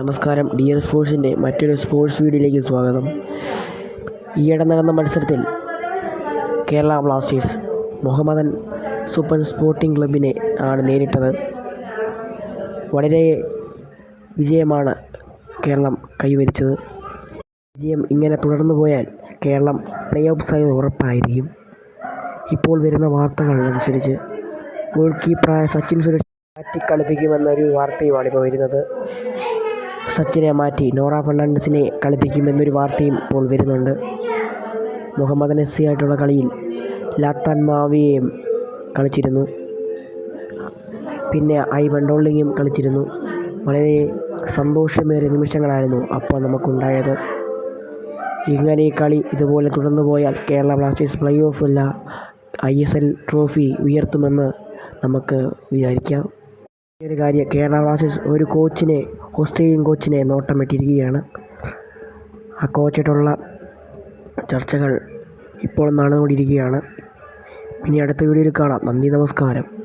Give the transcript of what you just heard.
നമസ്കാരം. ഡിയർ സ്പോർട്സിന്റെ മറ്റൊരു സ്പോർട്സ് വീഡിയോയിലേക്ക് സ്വാഗതം. ഈയിടെ നടന്ന മത്സരത്തിൽ Kerala Blasters Mohammedan super sporting ക്ലബിനെ ആണ് നേരിട്ടത്. വളരെ വിജയമാണ് കേരളം കൈവരിച്ചത്. വിജയം ഇങ്ങനെ തുടർന്നു പോയാൽ കേരളം പ്ലേ ഓഫ് സാധ്യത ഉറപ്പായിരിക്കും. ഇപ്പോൾ വരുന്ന വാർത്തകൾ അനുസരിച്ച് ഗോൾ കീപ്പറായ സച്ചിൻ സുരേഷ് മാറ്റി കളിപ്പിക്കുമെന്നൊരു വാർത്തയുമാണ് ഇപ്പോൾ വരുന്നത്. സച്ചിനെ മാറ്റി നോറ ഫെർണാണ്ടസിനെ കളിപ്പിക്കുമെന്നൊരു വാർത്തയും ഇപ്പോൾ വരുന്നുണ്ട്. മുഹമ്മദ് നസി ആയിട്ടുള്ള കളിയിൽ ലാത്താൻ മാവിയെയും കളിച്ചിരുന്നു. പിന്നെ ഐ വണ്ടോളിങ്ങും കളിച്ചിരുന്നു. വളരെ സന്തോഷമേറിയ നിമിഷങ്ങളായിരുന്നു അപ്പോൾ നമുക്കുണ്ടായത്. ഇങ്ങനെ ഈ കളി ഇതുപോലെ തുടർന്നു പോയാൽ കേരള ബ്ലാസ്റ്റേഴ്സ് പ്ലേ ഓഫ് അല്ല ഐ എസ് എൽ ട്രോഫി ഉയർത്തുമെന്ന് നമുക്ക് വിചാരിക്കാം. ഒരു കാര്യം കേരള ബ്ലാസ്റ്റേഴ്സ് ഒരു കോച്ചിനെ ഓസ്ട്രേലിയൻ കോച്ചിനെ നോട്ടമിട്ടിരിക്കുകയാണ്. ആ കോച്ചായിട്ടുള്ള ചർച്ചകൾ ഇപ്പോൾ നടന്നുകൊണ്ടിരിക്കുകയാണ്. ഇനി അടുത്ത വീഡിയോയിൽ കാണാം. നന്ദി നമസ്കാരം.